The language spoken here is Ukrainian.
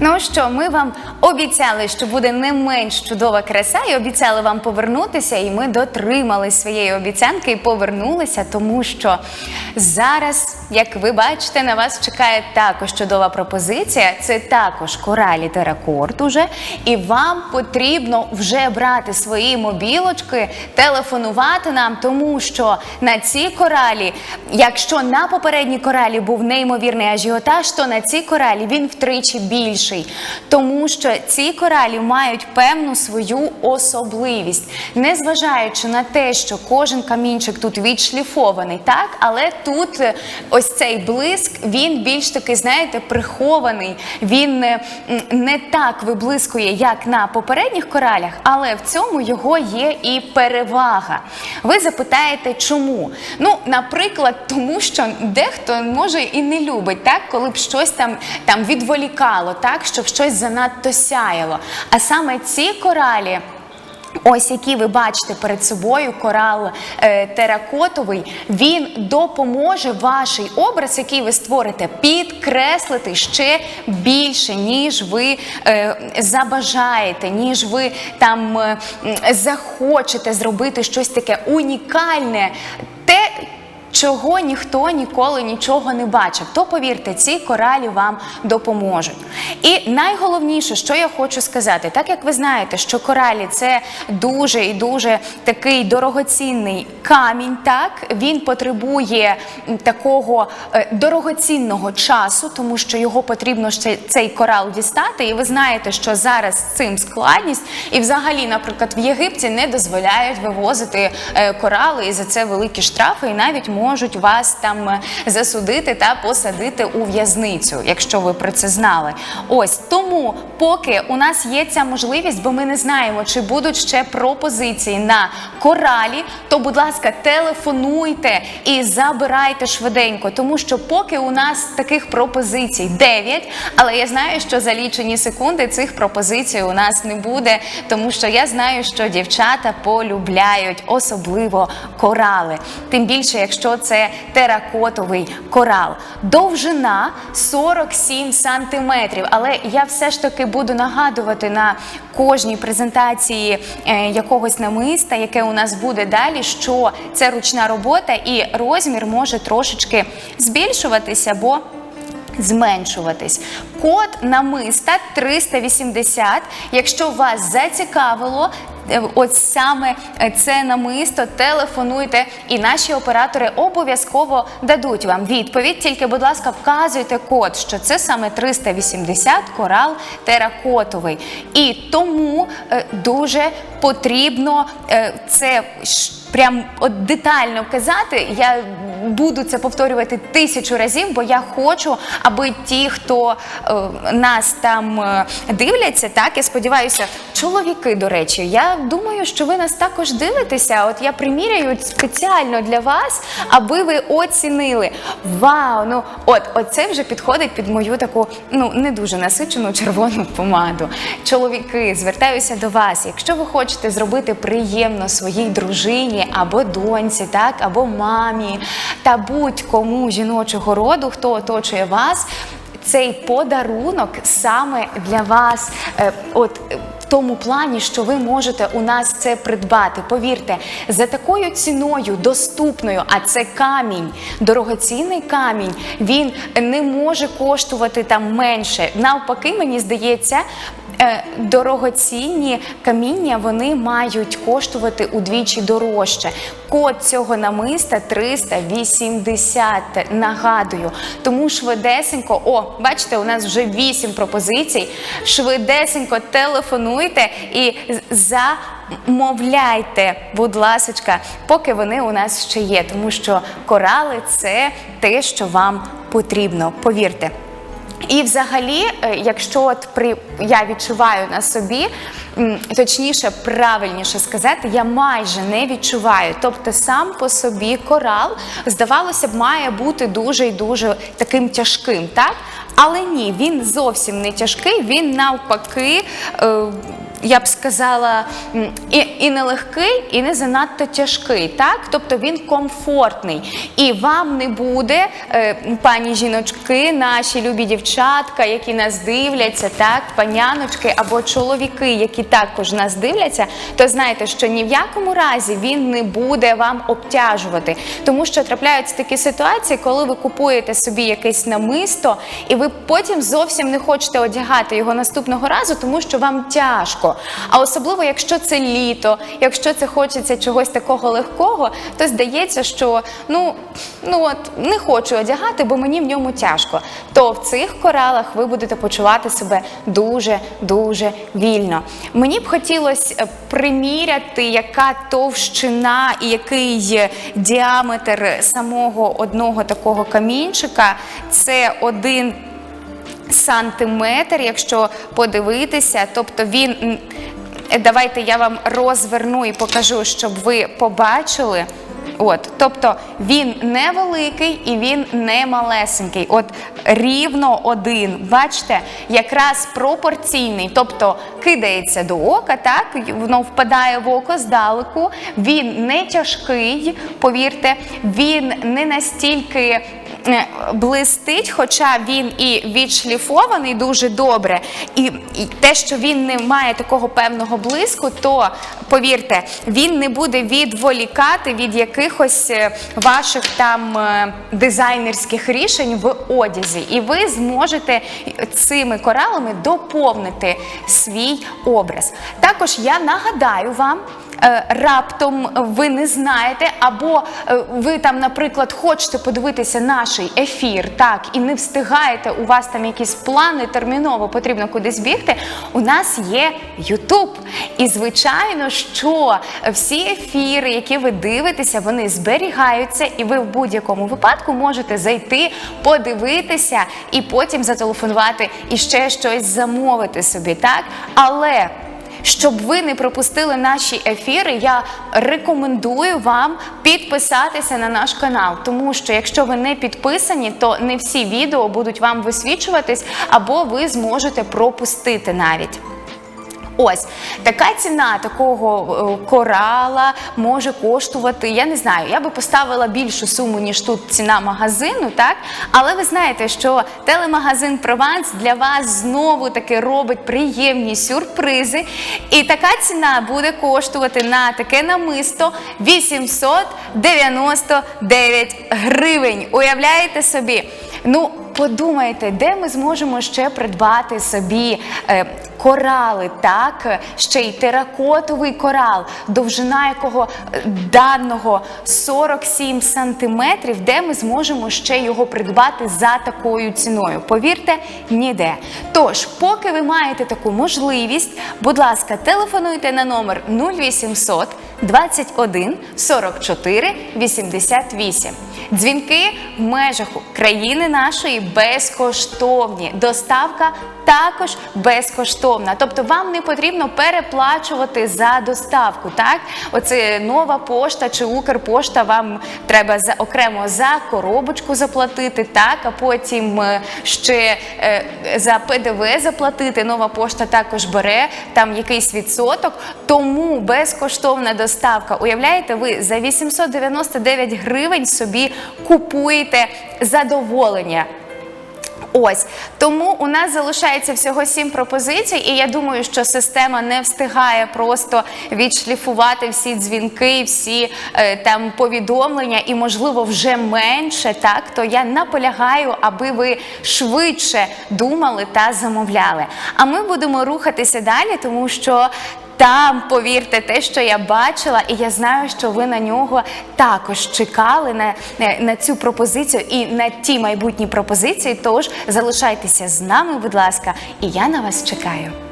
Ну що, ми вам обіцяли, що буде не менш чудова краса, і обіцяли вам повернутися, і ми дотримали своєї обіцянки і повернулися, тому що зараз, як ви бачите, на вас чекає також чудова пропозиція. Це також коралі теракорд уже. І вам потрібно вже брати свої мобілочки, телефонувати нам, тому що на ці коралі, якщо на попередній коралі був неймовірний ажіотаж, то на цій коралі він втричі більший. Тому що ці коралі мають певну свою особливість, незважаючи на те, що кожен камінчик тут відшліфований, так, але тут е, ось цей блиск, він більш таки, знаєте, прихований. Він е, м, не так виблискує, як на попередніх коралях, але в цьому його є і перевага. Ви запитаєте, чому? Ну, наприклад, тому що дехто може і не любить, так, коли б щось там, там відволікало, так, щоб щось занадто сяяло. А саме ці коралі. Ось які ви бачите перед собою корал е, теракотовий, він допоможе ваш образ, який ви створите, підкреслити ще більше, ніж ви е, забажаєте, ніж ви там е, захочете зробити щось таке унікальне. Чого ніхто ніколи нічого не бачив, то повірте, ці коралі вам допоможуть. І найголовніше, що я хочу сказати, так як ви знаєте, що коралі це дуже і дуже такий дорогоцінний камінь, так він потребує такого е, дорогоцінного часу, тому що його потрібно ще цей корал дістати. І ви знаєте, що зараз цим складність, і взагалі, наприклад, в Єгипті не дозволяють вивозити е, корали, і за це великі штрафи, і навіть можуть вас там е, засудити та посадити у в'язницю, якщо ви про це знали. Ось тому, поки у нас є ця можливість, бо ми не знаємо, чи будуть ще пропозиції на коралі, то, будь ласка, телефонуйте і забирайте швиденько, тому що поки у нас таких пропозицій 9, але я знаю, що за лічені секунди цих пропозицій у нас не буде, тому що я знаю, що дівчата полюбляють особливо корали. Тим більше, якщо це теракотовий корал. Довжина 47 сантиметрів. Але я все ж таки буду нагадувати на кожній презентації е, якогось намиста, яке у нас буде далі, що це ручна робота і розмір може трошечки збільшуватися, бо зменшуватись. Код намиста 380. Якщо вас зацікавило, от саме е, це намисто, телефонуйте, і наші оператори обов'язково дадуть вам відповідь. Тільки, будь ласка, вказуйте код, що це саме 380 корал теракотовий. І тому е, дуже потрібно е, це прям от детально казати. Я буду це повторювати тисячу разів, бо я хочу, аби ті, хто е, нас там е, дивляться, так я сподіваюся, чоловіки, до речі, я думаю, що ви нас також дивитеся. От я приміряю спеціально для вас, аби ви оцінили. Вау! Ну от оце вже підходить під мою таку ну не дуже насичену червону помаду. Чоловіки, звертаюся до вас. Якщо ви хочете зробити приємно своїй дружині або доньці, так або мамі та будь-кому жіночого роду, хто оточує вас. Цей подарунок саме для вас, е, от е, в тому плані, що ви можете у нас це придбати. Повірте, за такою ціною доступною, а це камінь, дорогоцінний камінь, він не може коштувати там менше. Навпаки, мені здається. Е, Дорогоцінні каміння вони мають коштувати удвічі дорожче. Код цього намиста 380, нагадую. Тому швидесенько, о, бачите, у нас вже 8 пропозицій. Швидесенько телефонуйте і з- замовляйте, будь ласочка, поки вони у нас ще є. Тому що корали це те, що вам потрібно. Повірте. І взагалі, е, якщо от при я відчуваю на собі, точніше, правильніше сказати, я майже не відчуваю. Тобто, сам по собі корал, здавалося б, має бути дуже і дуже таким тяжким, так? Але ні, він зовсім не тяжкий, він навпаки. Е, я б сказала, і, і не легкий, і не занадто тяжкий. Так? Тобто він комфортний. І вам не буде, е, пані жіночки, наші любі дівчатка, які нас дивляться, так, паняночки або чоловіки, які також нас дивляться, то знайте, що ні в якому разі він не буде вам обтяжувати. Тому що трапляються такі ситуації, коли ви купуєте собі якесь намисто, і ви потім зовсім не хочете одягати його наступного разу, тому що вам тяжко. А особливо, якщо це літо, якщо це хочеться чогось такого легкого, то здається, що ну, ну от не хочу одягати, бо мені в ньому тяжко. То в цих коралах ви будете почувати себе дуже дуже вільно. Мені б хотілося е, приміряти, яка товщина і який діаметр самого одного такого камінчика. Це один сантиметр, якщо подивитися, тобто він. Давайте я вам розверну і покажу, щоб ви побачили. От, тобто він невеликий і він не малесенький. От рівно один. Бачите, якраз пропорційний, тобто кидається до ока, так воно впадає в око здалеку. Він не тяжкий, повірте, він не настільки блистить, хоча він і відшліфований дуже добре, і, і те, що він не має такого певного блиску, то повірте, він не буде відволікати від якихось е, ваших там е, дизайнерських рішень в одязі, і ви зможете цими коралами доповнити свій образ. Також я нагадаю вам. Е, Раптом ви не знаєте, або е, ви там, наприклад, хочете подивитися наш ефір, так, і не встигаєте, у вас там якісь плани, терміново потрібно кудись бігти. У нас є YouTube. І звичайно, що всі ефіри, які ви дивитеся, вони зберігаються, і ви в будь-якому випадку можете зайти, подивитися і потім зателефонувати і ще щось замовити собі, так? Але щоб ви не пропустили наші ефіри, я рекомендую вам підписатися на наш канал, тому що якщо ви не підписані, то не всі відео будуть вам висвічуватись, або ви зможете пропустити навіть. Ось така ціна такого е, корала може коштувати. Я не знаю, я би поставила більшу суму, ніж тут ціна магазину, так? Але ви знаєте, що телемагазин Прованс для вас знову таки робить приємні сюрпризи. І така ціна буде коштувати на таке намисто 899 гривень. Уявляєте собі? Ну, подумайте, де ми зможемо ще придбати собі е, корали, так? Ще й теракотовий корал, довжина якого е, даного 47 сантиметрів, де ми зможемо ще його придбати за такою ціною. Повірте, ніде. Тож, поки ви маєте таку можливість, будь ласка, телефонуйте на номер 0800 21 44 88. Дзвінки в межах країни нашої безкоштовні. Доставка також безкоштовна. Тобто вам не потрібно переплачувати за доставку. Так, оце нова пошта чи Укрпошта. Вам треба за окремо за коробочку заплатити, так, а потім е, ще е, за ПДВ заплатити. Нова пошта також бере там якийсь відсоток. Тому безкоштовна доставка. Уявляєте, ви за 899 гривень собі купуєте задоволення. Ось тому у нас залишається всього сім пропозицій, і я думаю, що система не встигає просто відшліфувати всі дзвінки, всі е, там повідомлення, і можливо вже менше. Так то я наполягаю, аби ви швидше думали та замовляли. А ми будемо рухатися далі, тому що. Там, повірте, те, що я бачила, і я знаю, що ви на нього також чекали на, на, цю пропозицію і на ті майбутні пропозиції. Тож залишайтеся з нами, будь ласка, і я на вас чекаю.